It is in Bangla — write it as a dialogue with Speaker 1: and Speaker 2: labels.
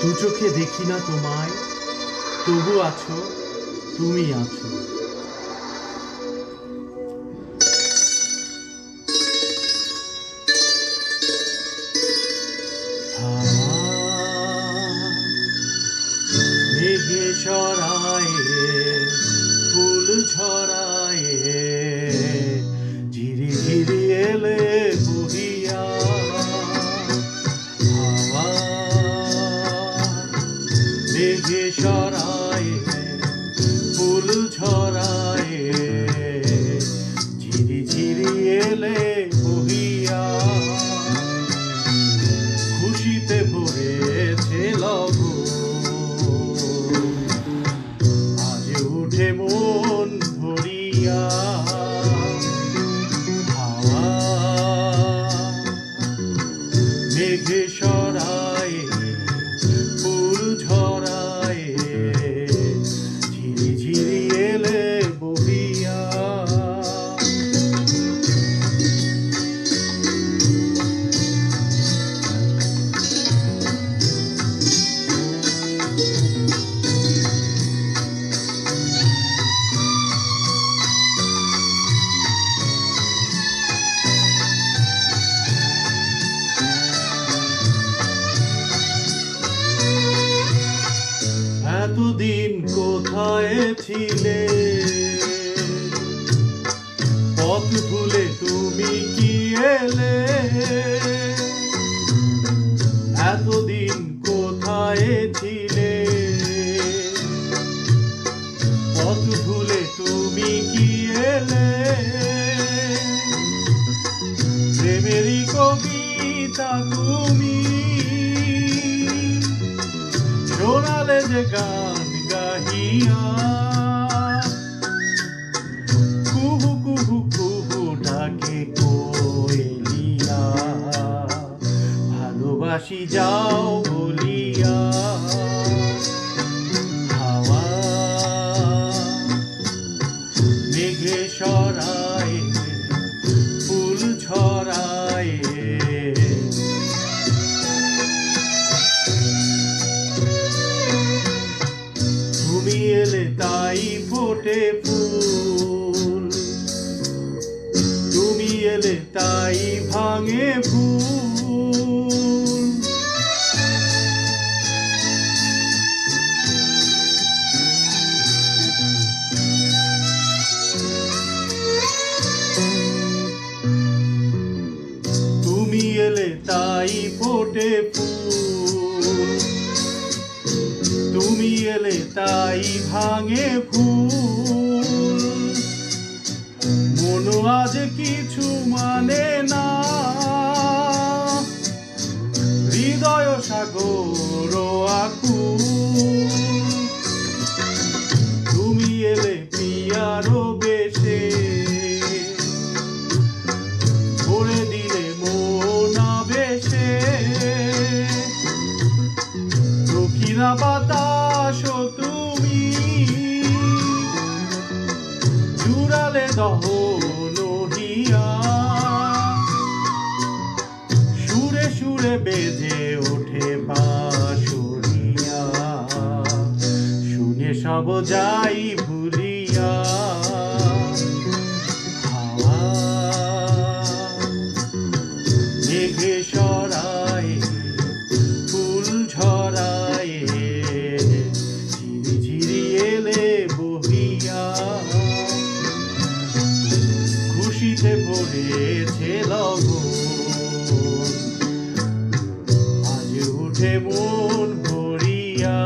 Speaker 1: দু চোখে দেখি না তোমায় তবু আছো তুমি আছো। মেঘে সরায়ে ফুল ছড়ায়ে ফুল ছড়ায়ে কোথায় পথ ভুলে তুমি কি এলে? এতদিন কোথায় ছিলে? পথ ভুলে তুমি কি এলে? প্রেমেরই কবিতা তুমি। শোনালে যে গান গাহিয়া। কুহু কুহু কুহু ডাকে কোয়েলিয়া। ভালোবাসি যাও বলিয়া। তাই ফোটে ফুল। তুমি এলে তাই ভাঙে ফুল। তুমি এলে তাই ফোটে ফুল। তুমি এলে তাই ভাঙে ফুল মন আজ কিছু মানে না। হৃদয় সাগর আকুল। তুমি এলে পিয়ারো বেশে। ভরে দিলে মন বেশে দক্ষিণা বাতাস দহন সুরে সুরে বেজে ওঠে শুনে সব যাই ভুলিয়া। মেঘে সরায় হয়েছে আজ উঠে মন ভরিয়া